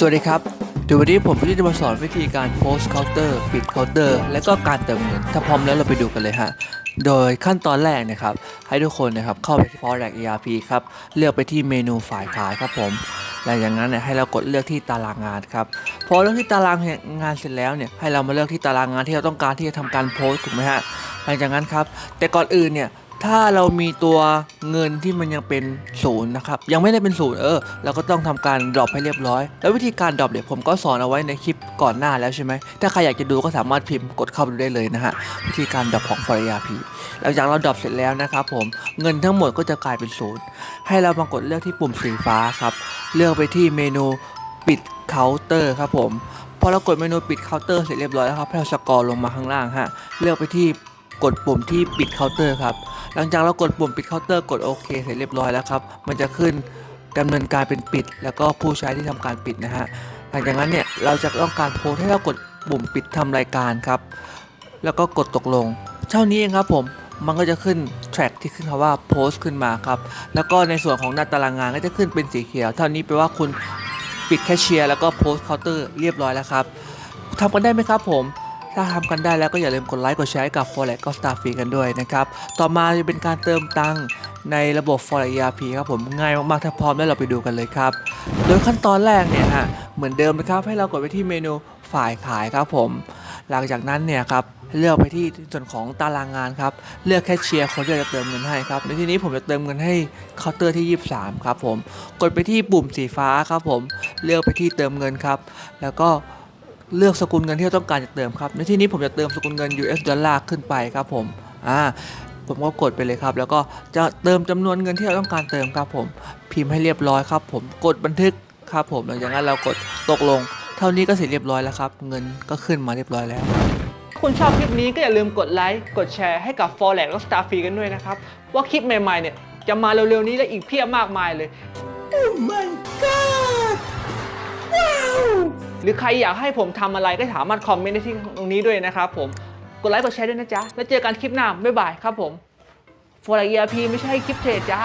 สวัสดีครับเดี๋ยววันนี้ผมจะมาสอนวิธีการ post counter ปิด counter และก็การเติมเงิน ถ้าพร้อมแล้วเราไปดูกันเลยฮะ โดยขั้นตอนแรกนะครับ ให้ทุกคนนะครับเข้าไปที่ Forex ERP ครับ เลือกไปที่เมนูฝ่ายขายครับผมหลังจากนั้นเนี่ยให้เรากดเลือกที่ตารางงานครับ พอเลือกที่ตารางงานเสร็จแล้วเนี่ยให้เรามาเลือกที่ตารางงานที่เราต้องการที่จะทำการโพสต์ถูกไหมฮะ หลังจากนั้นครับ แต่ก่อนอื่นเนี่ย ถ้าเรามีตัวเงินที่มันยังเป็นศูนย์นะครับยังไม่ได้เป็นศูนย์เออเราก็ต้องทำการดรอปให้เรียบร้อย แล้ววิธีการดรอปเนี่ยผมก็สอนเอาไว้ในคลิปก่อนหน้าแล้วใช่ไหมถ้าใครอยากจะดูก็สามารถพิมพ์กดเข้าไปดูได้เลยนะฮะวิธีการดรอปของ f o r e r p หลังจากเราดรอปเสร็จแล้วนะครับผมเงินทั้งหมดก็จะกลายเป็นศูนย์ให้เรามากดเลือกที่ปุ่มสีฟ้าครับเลือกไปที่เมนูปิดเคาน์เตอร์ครับผมพอเรากดเมนูปิดเคาน์เตอร์เสร็จเรียบร้อยแล้วครับให้เราสกอร์ลงมาข้างล่างฮะเลือกไปที่กดปุ่มที่ปิดเคาน์เตอร์ครับ หลังจากเรากดปุ่มปิดเคาน์เตอร์กดโอเคเสร็จเรียบร้อยแล้วครับ มันจะขึ้นดำเนินการเป็นปิด แล้วก็ผู้ใช้ที่ทำการปิดนะฮะหลังจากนั้นเนี่ยเราจะต้องการโพสให้เรากดปุ่มปิดทำรายการครับ แล้วก็กดตกลง เท่านี้เองครับผมมันก็จะขึ้นแทร็กที่ขึ้นคำว่าโพสขึ้นมาครับ แล้วก็ในส่วนของหน้าตารางงานก็จะขึ้นเป็นสีเขียว เท่านี้แปลว่าคุณปิดแคชเชียร์แล้วก็โพสเคาน์เตอร์เรียบร้อยแล้วครับทำกันได้ไหมครับผม ถ้าทำกันได้แล้วก็อย่าลืมกดไลค์กดแชร์ให้กับ Forex ก็ Star ฟรีกันด้วยนะครับ ต่อมาจะเป็นการเติมตังค์ในระบบ Forex ERP ครับผมง่ายมากๆ ถ้าพร้อมแล้วเราไปดูกันเลยครับ โดยขั้นตอนแรกเนี่ยฮะเหมือนเดิมนะครับให้เรากดไปที่เมนูฝ่ายขายครับผม หลังจากนั้นเนี่ยครับเลือกไปที่ส่วนของตารางงานครับ เลือกแคชเชียร์คนที่จะเติมเงินให้ครับ ในที่นี้ผมจะเติมเงินให้เคาน์เตอร์ที่ 23 ครับผม กดไปที่ปุ่มสีฟ้าครับผม เลือกไปที่เติมเงินครับ แล้วก็ เลือกสกุลเงินที่เราต้องการจะเติมครับในที่นี้ผมจะเติมสกุลเงิน US ดอลลาร์ขึ้นไปครับผมอ่าผมก็กดไปเลยครับ แล้วก็จะเติมจำนวนเงินที่เราต้องการเติมครับผม พิมพ์ให้เรียบร้อยครับ ผมกดบันทึกครับผมหลังจากนั้นเรากดตกลง เท่านี้ก็เสร็จเรียบร้อยแล้วครับ เงินก็ขึ้นมาเรียบร้อยแล้วคุณชอบคลิปนี้ก็อย่าลืมกดไลค์กดแชร์ให้กับ Forex และ Star ฟรีกันด้วยนะครับ ว่าคลิปใหม่ๆเนี่ยจะมาเร็วๆนี้และอีกเพียบมากมายเลย รือใครอยากให้ผมทำอะไรก็สามารถคอมเมนต์ได้ที่ตรงนี้ด้วยนะครับผม กดไลค์กดแชร์ด้วยนะจ๊ะ แล้วเจอกันคลิปหน้า บ๊ายบายครับผม Forex ERP ไม่ใช่คลิปเทรดจ้า